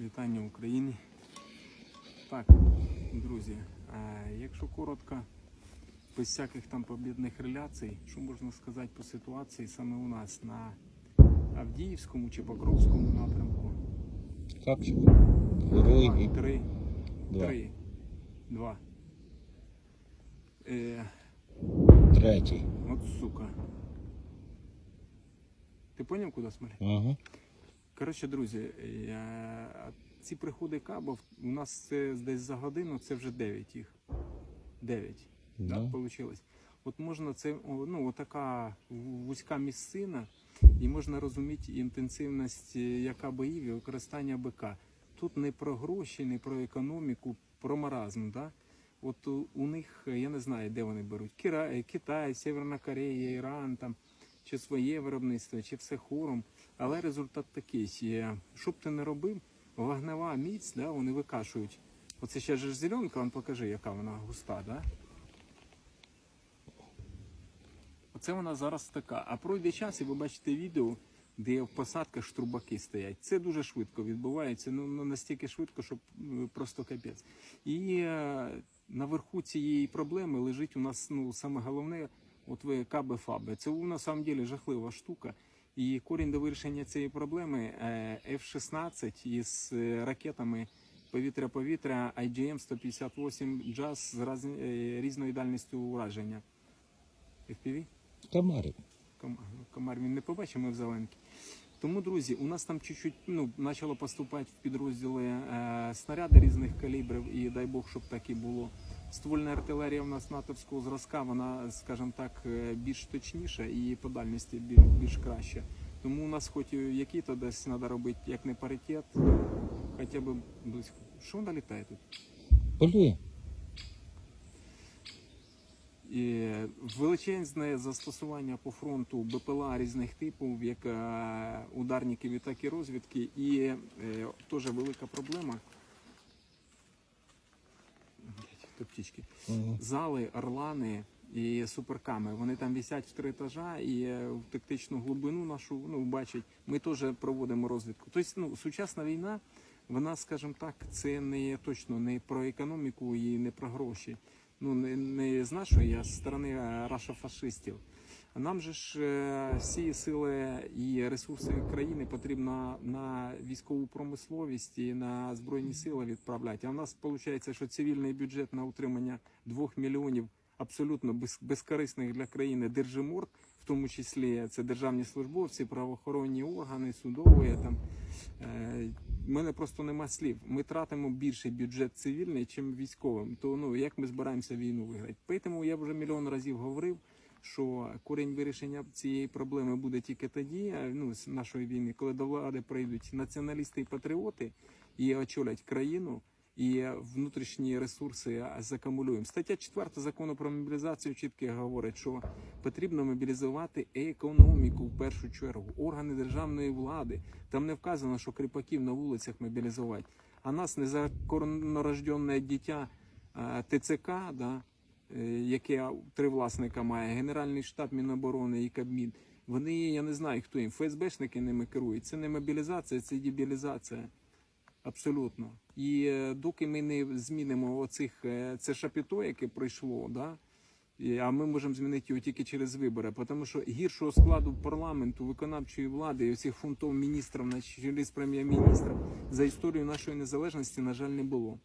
Вітання Україні. Так, друзі, е, якщо коротко, без всяких там побідних реляцій, що можна сказати по ситуації саме у нас на Авдіївському чи Покровському напрямку? Же? Герой Два, Три. Два. Три. Два. Е, третій. от сука. Ти поняв, куди смотри? Ага. Коротше, друзі, ці приходи кабов у нас це десь за годину, це вже 9 їх. 9. Да. Так, вийшло. От можна це, ну, отака вузька місцина, і можна розуміти інтенсивність, е, яка боїв і використання БК. Тут не про гроші, не про економіку, про маразм. Да? От у, у них, я не знаю, де вони беруть. Кира, е, Китай, Северна Корея, Іран, там, чи своє виробництво, чи все хором. Але результат такий. Що б ти не робив, вогнева міць, да, вони викашують. Оце ще ж зеленка, он покажи, яка вона густа, да? Оце вона зараз така. А пройде час, і ви бачите відео, де в посадках штрубаки стоять. Це дуже швидко відбувається, ну ну, настільки швидко, що е, просто капець. І е, наверху цієї проблеми лежить у нас ну, саме головне, от ви каби фаби. Це на самом деле жахлива штука. І корінь до вирішення цієї проблеми е, F-16 із е, ракетами повітря-повітря IGM-158 JAS з раз- е, різною дальністю ураження. FPV? Комарик. Комар він не побачив, ми в зеленки. Тому, друзі, у нас там чуть-чуть ну, почало поступати в підрозділи е, снаряди різних калібрів, і дай Бог, щоб так і було. Ствольна артилерія у нас натовського зразка, вона, скажімо так, е, більш точніша і по дальності більш, більш краща. Тому у нас хоч які-то десь треба робити, як не паритет, хоча б близько. Що вона літає тут? І величезне застосування по фронту БПЛА різних типів, як е, ударників, так і розвідки. І е, теж велика проблема. Птічки. Ага. Зали, орлани і суперками. Вони там висять в три етажа і е, в тактичну глибину нашу ну, бачать. Ми теж проводимо розвідку. Тобто, ну, сучасна війна, вона, скажімо так, це не точно не про економіку і не про гроші. Ну, не, не з нашої, а з сторони е, рашофашистів. Нам же ж е, всі сили і ресурси країни потрібно на військову промисловість і на збройні сили відправляти. А в нас виходить, що цивільний бюджет на утримання двох мільйонів абсолютно безкорисних для країни держиморд, в тому числі це державні службовці, правоохоронні органи, судові там. Мене просто нема слів. Ми тратимо більший бюджет цивільний, чим військовим. То ну як ми збираємося війну виграти? Тому я вже мільйон разів говорив, що корінь вирішення цієї проблеми буде тільки тоді, е, ну з нашої війни, коли до влади прийдуть націоналісти і патріоти і очолять країну. І внутрішні ресурси закумулюємо. Стаття 4 закону про мобілізацію чітко говорить, що потрібно мобілізувати економіку в першу чергу, органи державної влади. Там не вказано, що кріпаків на вулицях мобілізувати. А нас незаконнорожденне дитя е, ТЦК, да, е, яке три власника має, Генеральний штаб Міноборони і Кабмін. Вони, я не знаю, хто їм, ФСБшники ними керують. Це не мобілізація, це дебілізація. Абсолютно. І е, доки ми не змінимо оцих е, це шапіто, яке пройшло, да, а ми можемо змінити його тільки через вибори, тому що гіршого складу парламенту, виконавчої влади і оцих фунтов міністрів на чолі з прем'єр-міністром за історію нашої незалежності, на жаль, не було.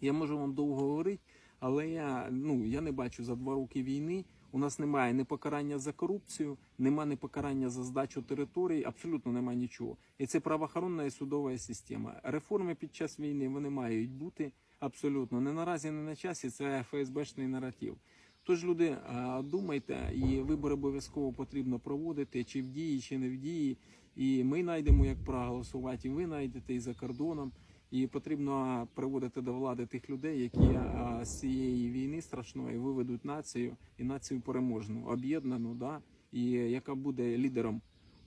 Я можу вам довго говорити, але я, ну, я не бачу за два роки війни. У нас немає ні покарання за корупцію, немає ні покарання за здачу територій, абсолютно немає нічого. І це правоохоронна і судова система. Реформи під час війни вони мають бути абсолютно не наразі, не на часі. Це ФСБшний наратив. Тож, люди, думайте, і вибори обов'язково потрібно проводити, чи в дії, чи не в дії. І ми знайдемо, як проголосувати, і ви знайдете і за кордоном. І потрібно приводити до влади тих людей, які а, з цієї війни страшної виведуть націю і націю переможну, об'єднану, да, і яка буде лідером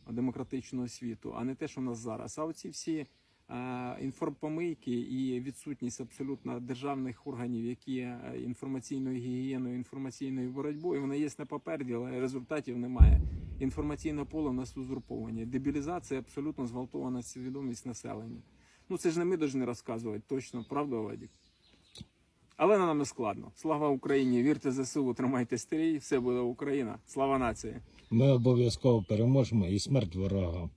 демократичного світу, а не те, що в нас зараз. А оці всі а, інформпомийки і відсутність абсолютно державних органів, які е, інформаційною гігієною, інформаційною боротьбою, вона є на папері, але результатів немає. Інформаційне поле в нас узурповане. Дебілізація абсолютно зґвалтована свідомість населення. Ну це ж не ми повинні розказувати точно, правда, Владик? Але нам не складно. Слава Україні! Вірте ЗСУ, тримайте стрій, все буде Україна. Слава нації! Ми обов'язково переможемо і смерть ворогам.